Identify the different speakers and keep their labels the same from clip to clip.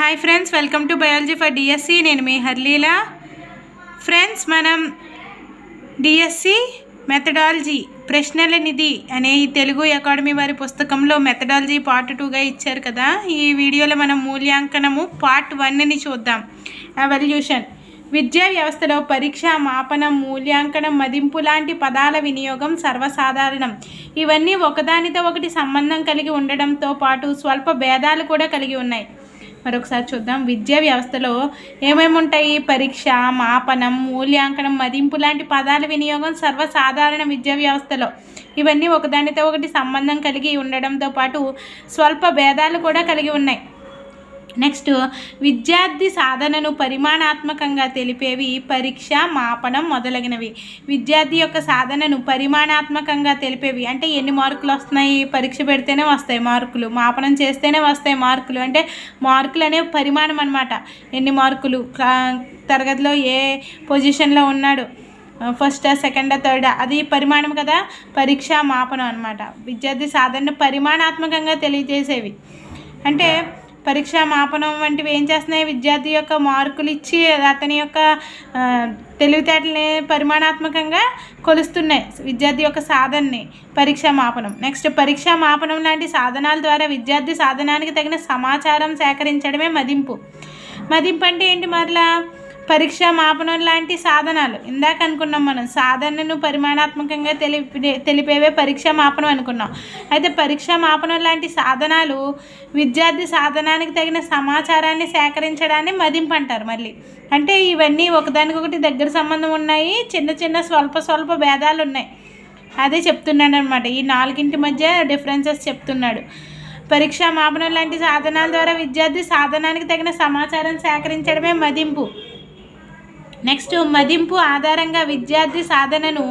Speaker 1: Hi friends welcome to biology for DSC నేను మీ హర్లీల. ఫ్రెండ్స్ మనం డిఎస్సి మెథడాలజీ ప్రశ్నల నిధి అనే ఈ తెలుగు అకాడమీ వారి పుస్తకంలో మెథడాలజీ పార్ట్ టూగా ఇచ్చారు కదా. ఈ వీడియోలో మనం మూల్యాంకనము పార్ట్ వన్ని చూద్దాం. ఎవల్యూషన్ విద్యా వ్యవస్థలో పరీక్ష మాపనం మూల్యాంకనం మదింపు లాంటి పదాల వినియోగం సర్వసాధారణం. ఇవన్నీ ఒకదానితో ఒకటి సంబంధం కలిగి ఉండడంతో పాటు స్వల్ప భేదాలు కూడా కలిగి ఉన్నాయి. మరొకసారి చూద్దాం. విద్యా వ్యవస్థలో ఏమేమి ఉంటాయి పరీక్ష మాపనం మూల్యాంకనం మదింపు లాంటి పదాల వినియోగం సర్వసాధారణ విద్యా వ్యవస్థలో. ఇవన్నీ ఒకదానితో ఒకటి సంబంధం కలిగి ఉండడంతో పాటు స్వల్ప భేదాలు కూడా కలిగి ఉన్నాయి. నెక్స్ట్ విద్యార్థి సాధనను పరిమాణాత్మకంగా తెలిపేవి పరీక్ష మాపనం మొదలగినవి. విద్యార్థి యొక్క సాధనను పరిమాణాత్మకంగా తెలిపేవి అంటే ఎన్ని మార్కులు వస్తున్నాయి? పరీక్ష పెడితేనే వస్తాయి మార్కులు. మాపనం చేస్తేనే వస్తాయి మార్కులు. అంటే మార్కులు అనే పరిమాణం అనమాట ఎన్ని మార్కులు? తరగతిలో ఏ పొజిషన్లో ఉన్నాడు? ఫస్ట్ సెకండ్ థర్డ్ అది పరిమాణం కదా? పరీక్ష మాపనం అనమాట విద్యార్థి సాధనను పరిమాణాత్మకంగా తెలియజేసేవి. అంటే పరీక్ష మాపనం వంటివి ఏం చేస్తున్నాయి? విద్యార్థి యొక్క మార్కులు ఇచ్చి అతని యొక్క ఆ, తెలివితేటల్ని పరిమాణాత్మకంగా కొలుస్తున్నాయి విద్యార్థి యొక్క సాధనని పరీక్ష మాపనం. నెక్స్ట్ పరీక్ష మాపనం లాంటి సాధనాల ద్వారా విద్యార్థి సాధనానికి తగిన సమాచారం సేకరించడమే మదింపు. మదింపు అంటే ఏంటి మరలా? పరీక్ష మాపనం లాంటి సాధనాలు. ఇందాక అనుకున్నాం మనం. సాధనను పరిమాణాత్మకంగా తెలిపి తెలిపేవే పరీక్ష మాపనం అనుకున్నాం. అయితే పరీక్ష మాపనం లాంటి సాధనాలు విద్యార్థి సాధనానికి తగిన సమాచారాన్ని సేకరించడాన్ని మదింపు అంటారు మళ్ళీ. అంటే ఇవన్నీ ఒకదానికొకటి దగ్గర సంబంధం ఉన్నాయి. చిన్న చిన్న స్వల్ప స్వల్ప భేదాలు ఉన్నాయి. అదే చెప్తున్నాడు అనమాట ఈ నాలుగింటి మధ్య డిఫరెన్సెస్ చెప్తున్నాడు. పరీక్ష మాపనం లాంటి సాధనాల ద్వారా విద్యార్థి సాధనానికి తగిన సమాచారం సేకరించడమే మదింపు. నెక్స్ట్ మదింపు ఆధారంగా విద్యార్థి సాధనను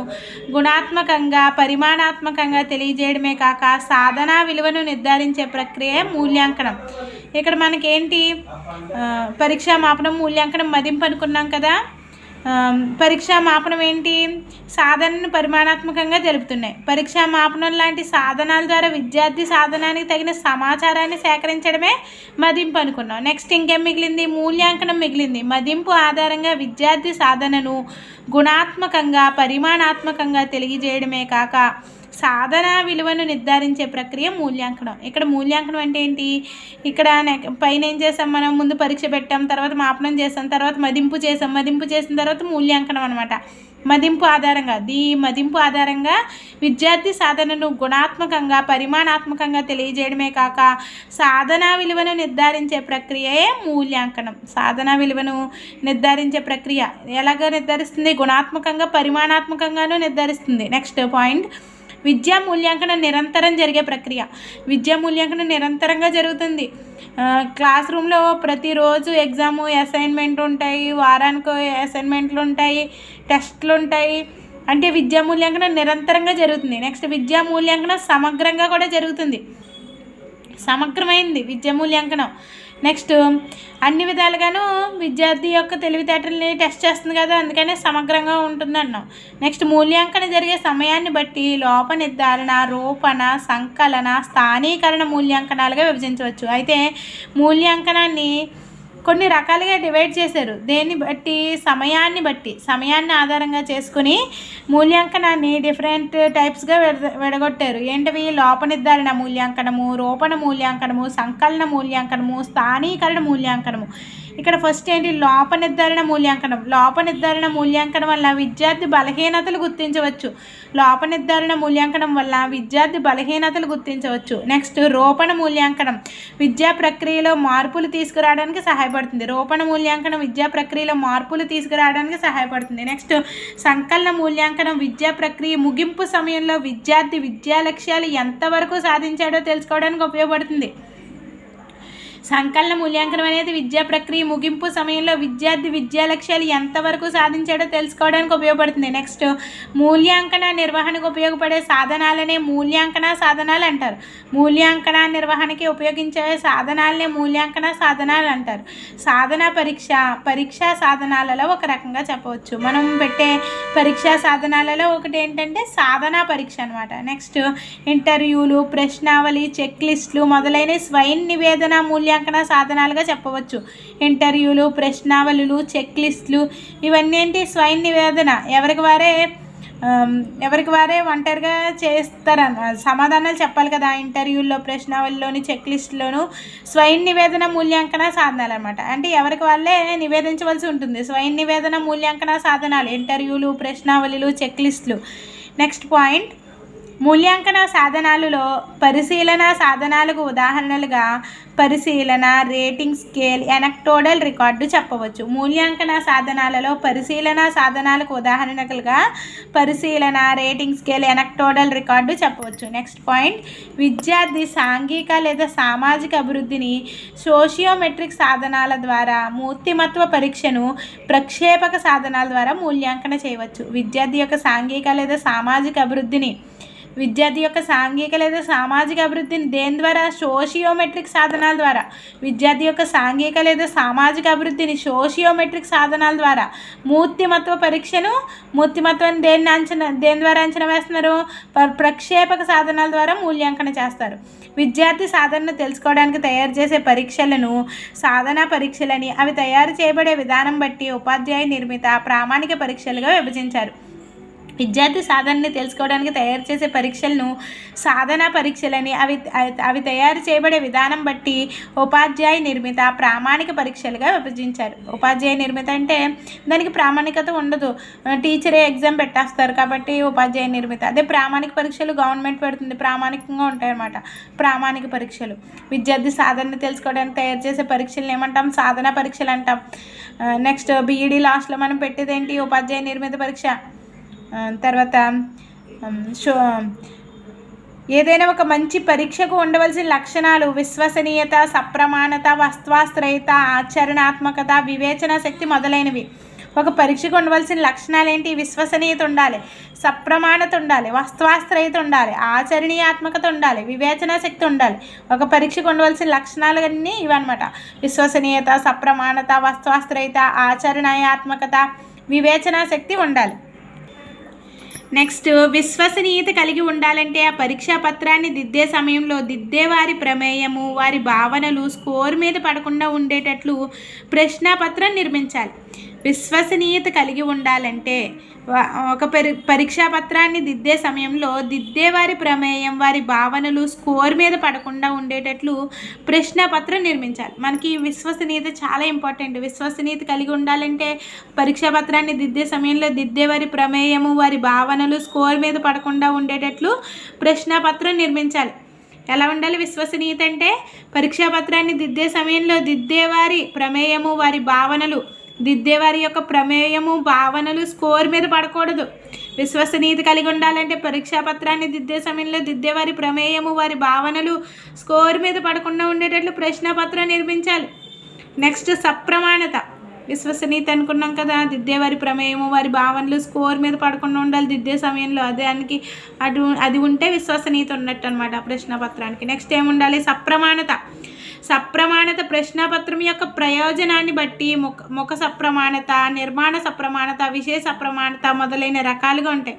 Speaker 1: గుణాత్మకంగా పరిమాణాత్మకంగా తెలియజేయడమే కాక సాధనా విలువను నిర్ధారించే ప్రక్రియ మూల్యాంకనం. ఇక్కడ మనకేంటి? పరీక్షా పరీక్ష మాపనం మూల్యాంకనం మదింపు అనుకున్నాం కదా? పరీక్షా మాపనం ఏంటి? సాధనను పరిమాణాత్మకంగా తెలుపుతున్నాయి పరీక్షా మాపనం లాంటి సాధనాల ద్వారా విద్యార్థి సాధనానికి తగిన సమాచారాన్ని సేకరించడమే మదింపు అనుకున్నాం. నెక్స్ట్ ఇంకేం మిగిలింది? మూల్యాంకనం మిగిలింది. మదింపు ఆధారంగా విద్యార్థి సాధనను గుణాత్మకంగా పరిమాణాత్మకంగా తెలియజేయడమే కాక సాధన విలువను నిర్ధారించే ప్రక్రియ మూల్యాంకనం. ఇక్కడ మూల్యాంకనం అంటే ఏంటి? ఇక్కడ పైన ఏం చేసాం మనం? ముందు పరీక్ష పెట్టాం తర్వాత మాపనం చేసాం తర్వాత మదింపు చేసాం మదింపు చేసిన తర్వాత మూల్యాంకనం అనమాట మదింపు ఆధారంగా దీ మదింపు ఆధారంగా విద్యార్థి సాధనను గుణాత్మకంగా పరిమాణాత్మకంగా తెలియజేయడమే కాక సాధన విలువను నిర్ధారించే ప్రక్రియయే మూల్యాంకనం. సాధన విలువను నిర్ధారించే ప్రక్రియ ఎలాగ నిర్ధారిస్తుంది? గుణాత్మకంగా పరిమాణాత్మకంగాను నిర్ధారిస్తుంది. Next point. విద్యా మూల్యాంకనం నిరంతరం జరిగే ప్రక్రియ. విద్యా మూల్యాంకనం నిరంతరంగా జరుగుతుంది. క్లాస్ రూమ్లో ప్రతిరోజు ఎగ్జాము అసైన్మెంట్ ఉంటాయి. వారానికి అసైన్మెంట్లు ఉంటాయి. టెస్ట్లు ఉంటాయి. అంటే విద్యా మూల్యాంకనం నిరంతరంగా జరుగుతుంది. నెక్స్ట్ విద్యా మూల్యాంకనం సమగ్రంగా కూడా జరుగుతుంది. సమగ్రమైంది విద్య మూల్యాంకనం. నెక్స్ట్ అన్ని విధాలుగాను విద్యార్థి యొక్క తెలివితేటల్ని టెస్ట్ చేస్తుంది కదా అందుకనే సమగ్రంగా ఉంటుంది అన్నాం నెక్స్ట్ మూల్యాంకనం జరిగే సమయాన్ని బట్టి లోప నిర్ధారణ రూపణ సంకలన స్థానీకరణ మూల్యాంకనాలుగా విభజించవచ్చు. అయితే మూల్యాంకనాన్ని కొన్ని రకాలుగా డివైడ్ చేశారు. దేన్ని బట్టి? సమయాన్ని బట్టి. సమయాన్ని ఆధారంగా చేసుకుని మూల్యాంకనాన్ని డిఫరెంట్ టైప్స్గా విడ విడగొట్టారు. ఏంటివి? లోపనిర్ధారణ మూల్యాంకనము రూపణ మూల్యాంకనము సంకలన మూల్యాంకనము స్థానీకరణ మూల్యాంకనము. ఇక్కడ ఫస్ట్ ఏంటి? లోప నిర్ధారణ మూల్యాంకనం. లోప నిర్ధారణ మూల్యాంకనం వల్ల విద్యార్థి బలహీనతలు గుర్తించవచ్చు. లోప నిర్ధారణ మూల్యాంకనం వల్ల విద్యార్థి బలహీనతలు గుర్తించవచ్చు. నెక్స్ట్ రూపణ మూల్యాంకనం. విద్యా ప్రక్రియలో మార్పులు తీసుకురావడానికి సహాయపడుతుంది. రూపణ మూల్యాంకనం విద్యా ప్రక్రియలో మార్పులు తీసుకురావడానికి సహాయపడుతుంది. నెక్స్ట్ సంకలన మూల్యాంకనం. విద్యా ప్రక్రియ ముగింపు సమయంలో విద్యార్థి విద్యా లక్ష్యాలు ఎంతవరకు సాధించాడో తెలుసుకోవడానికి ఉపయోగపడుతుంది. సంకలన మూల్యాంకనం అనేది విద్యా ప్రక్రియ ముగింపు సమయంలో విద్యార్థి విద్యా లక్ష్యాలు ఎంతవరకు సాధించాడో తెలుసుకోవడానికి ఉపయోగపడుతుంది. నెక్స్ట్ మూల్యాంకన నిర్వహణకు ఉపయోగపడే సాధనాలనే మూల్యాంకన సాధనాలు అంటారు. మూల్యాంకన నిర్వహణకి ఉపయోగించే సాధనాలనే మూల్యాంకన సాధనాలు అంటారు. సాధన పరీక్ష పరీక్షా సాధనాలలో ఒక రకంగా చెప్పవచ్చు. మనం పెట్టే పరీక్షా సాధనాలలో ఒకటి ఏంటంటే సాధన పరీక్ష అనమాట నెక్స్ట్ ఇంటర్వ్యూలు ప్రశ్నావళి చెక్ లిస్టులు మొదలైన స్వయం నివేదన మూల్య మూల్యాంకన సాధనాలుగా చెప్పవచ్చు. ఇంటర్వ్యూలు ప్రశ్నావళులు చెక్ లిస్టులు ఇవన్నీ ఏంటి? స్వయం నివేదన. ఎవరికి వారే ఎవరికి వారే ఒంటరిగా చేస్తారన్న సమాధానాలు చెప్పాలి కదా. ఇంటర్వ్యూల్లో ప్రశ్నావళిలోని చెక్ లిస్టులోను స్వయం నివేదన మూల్యాంకన సాధనాలు అనమాట అంటే ఎవరికి వాళ్ళే నివేదించవలసి ఉంటుంది. స్వయం నివేదన మూల్యాంకన సాధనాలు. ఇంటర్వ్యూలు ప్రశ్నావళిలు చెక్ లిస్టులు నెక్స్ట్ పాయింట్. మూల్యాంకన సాధనాలలో పరిశీలన సాధనాలకు ఉదాహరణలుగా పరిశీలన రేటింగ్ స్కేల్ ఎనక్టోడల్ రికార్డు చెప్పవచ్చు. మూల్యాంకన సాధనాలలో పరిశీలన సాధనాలకు ఉదాహరణలుగా పరిశీలన రేటింగ్ స్కేల్ ఎనక్టోడల్ రికార్డు చెప్పవచ్చు. నెక్స్ట్ పాయింట్ విద్యార్థి సాంఘిక లేదా సామాజిక అభివృద్ధిని సోషియోమెట్రిక్ సాధనాల ద్వారా మూర్తిమత్వ పరీక్షను ప్రక్షేపక సాధనాల ద్వారా మూల్యాంకన చేయవచ్చు. విద్యార్థి యొక్క సాంఘిక లేదా సామాజిక అభివృద్ధిని విద్యార్థి యొక్క సాంఘిక లేదా సామాజిక అభివృద్ధిని దేని ద్వారా? సోషియోమెట్రిక్ సాధనాల ద్వారా. విద్యార్థి యొక్క సాంఘిక లేదా సామాజిక అభివృద్ధిని సోషియోమెట్రిక్ సాధనాల ద్వారా. మూర్తిమత్వ పరీక్షను మూర్తిమత్వాన్ని దేన్ని అంచనా దేని ద్వారా అంచనా వేస్తున్నారు? ప్రక్షేపక సాధనాల ద్వారా మూల్యాంకన చేస్తారు. విద్యార్థి సాధనను తెలుసుకోవడానికి తయారు చేసే పరీక్షలను సాధన పరీక్షలని అవి తయారు చేయబడే విధానం బట్టి ఉపాధ్యాయ నిర్మిత ప్రామాణిక పరీక్షలుగా విభజించారు. విద్యార్థి సాధనని తెలుసుకోవడానికి తయారు చేసే పరీక్షలను సాధన పరీక్షలని అవి అవి తయారు చేయబడే విధానం బట్టి ఉపాధ్యాయ నిర్మిత ప్రామాణిక పరీక్షలుగా విభజించారు. ఉపాధ్యాయ నిర్మిత అంటే దానికి ప్రామాణికత ఉండదు. టీచరే ఎగ్జామ్ పెట్టేస్తారు కాబట్టి ఉపాధ్యాయ నిర్మిత. అదే ప్రామాణిక పరీక్షలు గవర్నమెంట్ పెడుతుంది. ప్రామాణికంగా ఉంటాయన్నమాట. ప్రామాణిక పరీక్షలు. విద్యార్థి సాధనని తెలుసుకోవడానికి తయారు చేసే పరీక్షలను ఏమంటాం? సాధన పరీక్షలు అంటాం. నెక్స్ట్ బీఈడీ లాస్ట్లో మనం పెట్టేది ఏంటి ఉపాధ్యాయ నిర్మిత పరీక్ష. తర్వాత షో ఏదైనా ఒక మంచి పరీక్షకు ఉండవలసిన లక్షణాలు విశ్వసనీయత సప్రమాణత వస్త్వాశ్రయత ఆచరణాత్మకత వివేచన శక్తి మొదలైనవి. ఒక పరీక్షకు ఉండవలసిన లక్షణాలు ఏంటి విశ్వసనీయత ఉండాలి సప్రమాణత ఉండాలి వస్త్వాశ్రయత ఉండాలి ఆచరణీయాత్మకత ఉండాలి వివేచన శక్తి ఉండాలి. ఒక పరీక్షకు ఉండవలసిన లక్షణాలు అన్నీ ఇవన్నమాట. విశ్వసనీయత సప్రమాణత వస్త్వాశ్రయత ఆచరణాత్మకత వివేచన శక్తి ఉండాలి. నెక్స్ట్ విశ్వసనీయత కలిగి ఉండాలంటే ఆ పరీక్షా పత్రాన్ని దిద్దే సమయంలో దిద్దే వారి ప్రమేయము వారి భావనలు స్కోర్ మీద పడకుండా ఉండేటట్లు ప్రశ్నాపత్రం నిర్మించాలి. విశ్వసనీయత కలిగి ఉండాలంటే ఒక పరి పరీక్షా పత్రాన్ని దిద్దే సమయంలో దిద్దే వారి ప్రమేయం వారి భావనలు స్కోర్ మీద పడకుండా ఉండేటట్లు ప్రశ్న పత్రం నిర్మించాలి. మనకి విశ్వసనీయత చాలా ఇంపార్టెంట్. విశ్వసనీయత కలిగి ఉండాలంటే పరీక్షా పత్రాన్ని దిద్దే సమయంలో దిద్దే వారి ప్రమేయము వారి భావనలు స్కోర్ మీద పడకుండా ఉండేటట్లు ప్రశ్న పత్రం నిర్మించాలి. ఎలా ఉండాలి విశ్వసనీయత అంటే? పరీక్షా పత్రాన్ని దిద్దే సమయంలో దిద్దేవారి ప్రమేయము వారి భావనలు దిద్దేవారి యొక్క ప్రమేయము భావనలు స్కోర్ మీద పడకూడదు. విశ్వసనీయత కలిగి ఉండాలంటే పరీక్షా పత్రాన్ని దిద్దే సమయంలో దిద్దేవారి ప్రమేయము వారి భావనలు స్కోర్ మీద పడకుండా ఉండేటట్లు ప్రశ్నపత్రం నిర్మించాలి. నెక్స్ట్ సప్రమాణత. విశ్వసనీయత అనుకున్నాం కదా దిద్దేవారి ప్రమేయము వారి భావనలు స్కోర్ మీద పడకుండా ఉండాలి దిద్దే సమయంలో అదే దానికి అటు అది ఉంటే విశ్వసనీయత ఉన్నట్టు అనమాట ప్రశ్నపత్రానికి నెక్స్ట్ ఏముండాలి? సప్రమాణత. సప్రమాణత ప్రశ్నపత్రం యొక్క ప్రయోజనాన్ని బట్టి ముఖ ముఖ సప్రమాణత నిర్మాణ సప్రమాణత విశేష సప్రమాణత మొదలైన రకాలుగా ఉంటాయి.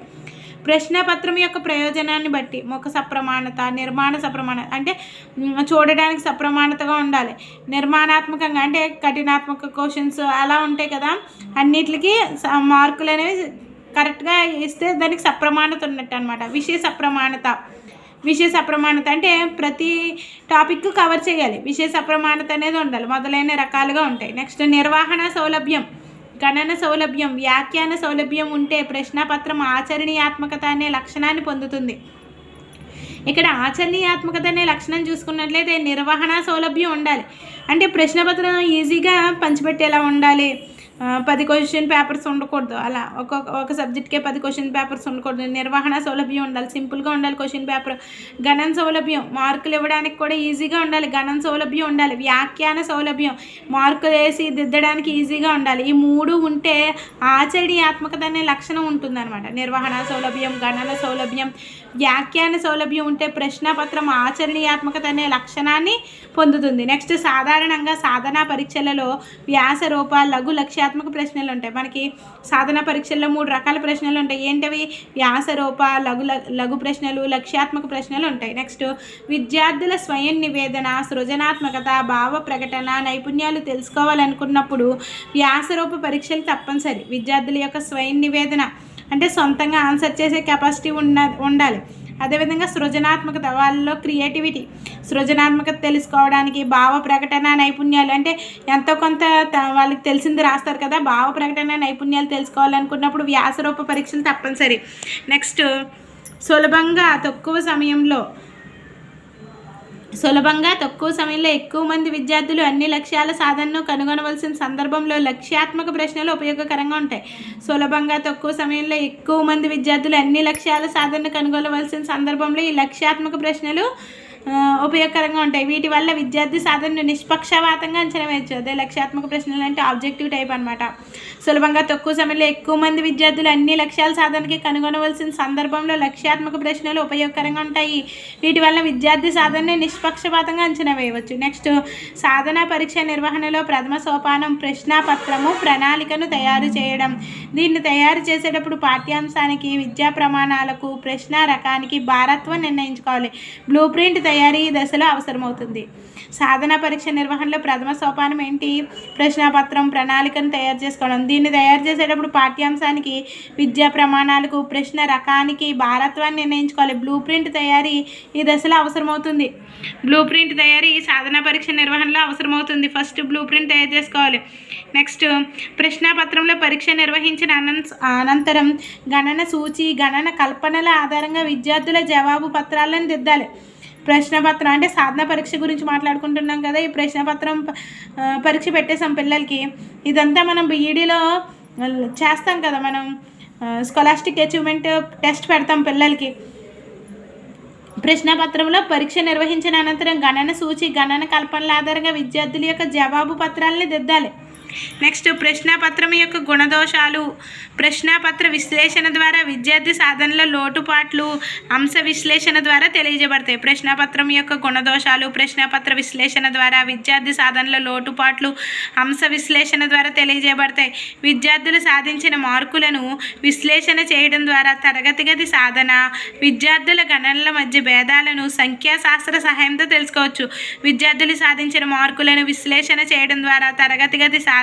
Speaker 1: ప్రశ్నపత్రం యొక్క ప్రయోజనాన్ని బట్టి ముఖ సప్రమాణత నిర్మాణ సప్రమాణత అంటే చూడడానికి సప్రమాణతగా ఉండాలి. నిర్మాణాత్మకంగా అంటే కఠినాత్మక క్వశ్చన్స్ అలా ఉంటాయి కదా. అన్నిటికీ స- మార్కులు అనేవి కరెక్ట్గా ఇస్తే దానికి సప్రమాణత ఉన్నట్టు అనమాట విషయ సప్రమాణత. విశేష అప్రమాణత అంటే ప్రతి టాపిక్ కవర్ చేయాలి. విశేష అప్రమాణత అనేది ఉండాలి. మొదలైన రకాలుగా ఉంటాయి. నెక్స్ట్ నిర్వహణ సౌలభ్యం. గణన సౌలభ్యం. వ్యాఖ్యాన సౌలభ్యం ఉంటే ప్రశ్నపత్రం ఆచరణీయాత్మకత అనే లక్షణాన్ని పొందుతుంది. ఇక్కడ ఆచరణీయాత్మకత అనే లక్షణం చూసుకున్నట్లయితే నిర్వహణ సౌలభ్యం ఉండాలి. అంటే ప్రశ్నపత్రం ఈజీగా పంచిపెట్టేలా ఉండాలి. పది క్వశ్చన్ పేపర్స్ ఉండకూడదు. అలా ఒక్కొక్క ఒక సబ్జెక్ట్కే పది క్వశ్చన్ పేపర్స్ ఉండకూడదు. నిర్వహణ సౌలభ్యం ఉండాలి. సింపుల్గా ఉండాలి క్వశ్చన్ పేపర్ గణన సౌలభ్యం. మార్కులు ఇవ్వడానికి కూడా ఈజీగా ఉండాలి. గణన సౌలభ్యం ఉండాలి. వ్యాఖ్యాన సౌలభ్యం. మార్కులు వేసి దిద్దడానికి ఈజీగా ఉండాలి. ఈ మూడు ఉంటే ఆచరణీయాత్మకత అనే లక్షణం ఉంటుందన్నమాట. నిర్వహణ సౌలభ్యం గణన సౌలభ్యం వ్యాఖ్యాన సౌలభ్యం ఉంటే ప్రశ్నపత్రం ఆచరణీయాత్మకత అనే లక్షణాన్ని పొందుతుంది. నెక్స్ట్ సాధారణంగా సాధనా పరీక్షలలో వ్యాస రూప లఘు లక్ష్యాత్మక ప్రశ్నలు ఉంటాయి. మనకి సాధన పరీక్షల్లో మూడు రకాల ప్రశ్నలు ఉంటాయి. ఏంటవి? వ్యాస రూప లఘు లఘు ప్రశ్నలు లక్ష్యాత్మక ప్రశ్నలు ఉంటాయి. నెక్స్ట్ విద్యార్థుల స్వయం నివేదన సృజనాత్మకత భావ ప్రకటన నైపుణ్యాలు తెలుసుకోవాలనుకున్నప్పుడు వ్యాసరూప పరీక్షలు తప్పనిసరి. విద్యార్థుల యొక్క స్వయం నివేదన. అంటే సొంతంగా ఆన్సర్ చేసే కెపాసిటీ ఉన్న ఉండాలి. అదేవిధంగా సృజనాత్మకత వాళ్ళలో క్రియేటివిటీ సృజనాత్మకత తెలుసుకోవడానికి భావ ప్రకటన నైపుణ్యాలు అంటే ఎంతో కొంత త- వాళ్ళకి తెలిసింది రాస్తారు కదా భావ ప్రకటన నైపుణ్యాలు తెలుసుకోవాలనుకున్నప్పుడు వ్యాసరూప పరీక్షలు తప్పనిసరి. నెక్స్ట్ సులభంగా తక్కువ సమయంలో సులభంగా తక్కువ సమయంలో ఎక్కువ మంది విద్యార్థులు అన్ని లక్ష్యాల సాధనను కనుగొనవలసిన సందర్భంలో లక్ష్యాత్మక ప్రశ్నలు ఉపయోగకరంగా ఉంటాయి. సులభంగా తక్కువ సమయంలో ఎక్కువ మంది విద్యార్థులు అన్ని లక్ష్యాల సాధనను కనుగొనవలసిన సందర్భంలో ఈ లక్ష్యాత్మక ప్రశ్నలు ఉపయోగకరంగా ఉంటాయి. వీటి వల్ల విద్యార్థి సాధనను నిష్పక్షపాతంగా అంచనా వేయచ్చు అదే లక్ష్యాత్మక ప్రశ్నలు అంటే ఆబ్జెక్టివ్ టైప్ అనమాట సులభంగా తక్కువ సమయంలో ఎక్కువ మంది విద్యార్థులు అన్ని లక్ష్యాల సాధనకి కనుగొనవలసిన సందర్భంలో లక్ష్యాత్మక ప్రశ్నలు ఉపయోగకరంగా ఉంటాయి. వీటి వల్ల విద్యార్థి సాధనని నిష్పక్షపాతంగా అంచనా వేయవచ్చు. నెక్స్ట్ సాధన పరీక్ష నిర్వహణలో ప్రథమ సోపానం ప్రశ్నాపత్రము ప్రణాళికను తయారు చేయడం. దీన్ని తయారు చేసేటప్పుడు పాఠ్యాంశానికి విద్యా ప్రమాణాలకు ప్రశ్న రకానికి భారత్వం నిర్ణయించుకోవాలి. బ్లూ ప్రింట్ తయారీ ఈ దశలో అవసరమవుతుంది. సాధన పరీక్ష నిర్వహణలో ప్రథమ సోపానం ఏంటి? ప్రశ్నపత్రం ప్రణాళికను తయారు చేసుకోవడం. దీన్ని తయారు చేసేటప్పుడు పాఠ్యాంశానికి విద్యా ప్రమాణాలకు ప్రశ్న రకానికి భారత్వాన్ని నిర్ణయించుకోవాలి. బ్లూ ప్రింట్ తయారీ ఈ దశలో అవసరమవుతుంది. బ్లూ ప్రింట్ తయారీ సాధన పరీక్ష నిర్వహణలో అవసరమవుతుంది. ఫస్ట్ బ్లూ ప్రింట్ తయారు చేసుకోవాలి. నెక్స్ట్ ప్రశ్నపత్రంలో పరీక్ష నిర్వహించిన అనంత అనంతరం గణన సూచి గణన కల్పనల ఆధారంగా విద్యార్థుల జవాబు పత్రాలను దిద్దాలి. ప్రశ్నపత్రం అంటే సాధన పరీక్ష గురించి మాట్లాడుకుంటున్నాం కదా ఈ ప్రశ్నపత్రం పరీక్ష పెట్టేసాం పిల్లలకి. ఇదంతా మనం బీఈడీలో చేస్తాం కదా మనం స్కాలాస్టిక్ అచీవ్మెంట్ టెస్ట్ పెడతాం పిల్లలకి. ప్రశ్నపత్రంలో పరీక్ష నిర్వహించిన అనంతరం గణన సూచి గణన కల్పనల ఆధారంగా విద్యార్థుల యొక్క జవాబు పత్రాలని దిద్దాలి. నెక్స్ట్ ప్రశ్నాపత్రం యొక్క గుణదోషాలు. ప్రశ్నాపత్ర విశ్లేషణ ద్వారా విద్యార్థి సాధనలో లోటుపాట్లు అంశ విశ్లేషణ ద్వారా తెలియజేయబడతాయి. ప్రశ్నాపత్రం యొక్క గుణదోషాలు ప్రశ్నాపత్ర విశ్లేషణ ద్వారా విద్యార్థి సాధనలో లోటుపాట్లు అంశ విశ్లేషణ ద్వారా తెలియజేయబడతాయి. విద్యార్థులు సాధించిన మార్కులను విశ్లేషణ చేయడం ద్వారా తరగతి గది సాధన విద్యార్థుల గణనల మధ్య భేదాలను సంఖ్యాశాస్త్ర సహాయంతో తెలుసుకోవచ్చు. విద్యార్థులు సాధించిన మార్కులను విశ్లేషణ చేయడం ద్వారా తరగతి గది సాధన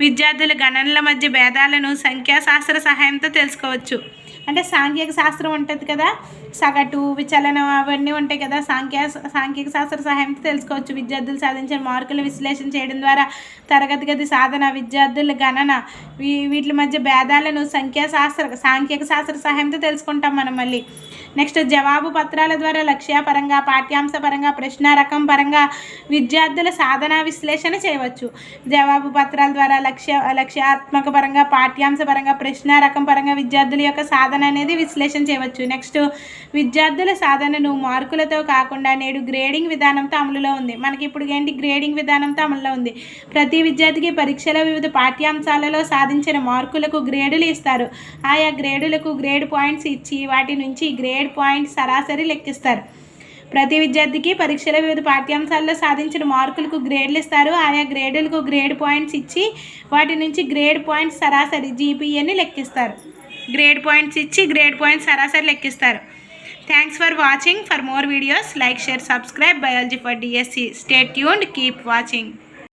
Speaker 1: విద్యార్థుల గణనల మధ్య భేదాలను సంఖ్యాశాస్త్ర సహాయంతో తెలుసుకోవచ్చు. అంటే సాంఘిక శాస్త్రం ఉంటుంది కదా? సగటు విచలనం అవన్నీ ఉంటాయి కదా. సాంఖ్య సాంఖ్యక శాస్త్ర సహాయంతో తెలుసుకోవచ్చు. విద్యార్థులు సాధించిన మార్కులు విశ్లేషణ చేయడం ద్వారా తరగతి గది సాధన విద్యార్థుల గణన వీ వీటి మధ్య భేదాలను సంఖ్యాశాస్త్ర సాంఖ్యక శాస్త్ర సహాయంతో తెలుసుకుంటాం మనం మళ్ళీ. నెక్స్ట్ జవాబు పత్రాల ద్వారా లక్ష్యపరంగా పాఠ్యాంశ పరంగా ప్రశ్న రకం పరంగా విద్యార్థుల సాధన విశ్లేషణ చేయవచ్చు. జవాబు పత్రాల ద్వారా లక్ష్య లక్ష్యాత్మక పరంగా పాఠ్యాంశ పరంగా ప్రశ్న రకం పరంగా విద్యార్థుల యొక్క సాధన అనేది విశ్లేషణ చేయవచ్చు. నెక్స్ట్ విద్యార్థుల సాధనను మార్కులతో కాకుండా నేడు గ్రేడింగ్ విధానంతో అమలులో ఉంది. మనకి ఇప్పుడు ఏంటి? గ్రేడింగ్ విధానంతో అమలులో ఉంది. ప్రతి విద్యార్థికి పరీక్షల వివిధ పాఠ్యాంశాలలో సాధించిన మార్కులకు గ్రేడులు ఇస్తారు. ఆయా గ్రేడులకు గ్రేడ్ పాయింట్స్ ఇచ్చి వాటి నుంచి గ్రేడ్ పాయింట్ సరాసరి లెక్కిస్తారు. ప్రతి విద్యార్థికి పరీక్షల వివిధ పాఠ్యాంశాల్లో సాధించిన మార్కులకు గ్రేడ్లు ఇస్తారు. ఆయా గ్రేడులకు గ్రేడ్ పాయింట్స్ ఇచ్చి వాటి నుంచి గ్రేడ్ పాయింట్స్ సరాసరి జీపీఏని లెక్కిస్తారు. గ్రేడ్ పాయింట్స్ ఇచ్చి గ్రేడ్ పాయింట్స్ సరాసరి లెక్కిస్తారు. Thanks for watching. For more videos, like, share, subscribe Biology for DSC. Stay tuned. Keep watching.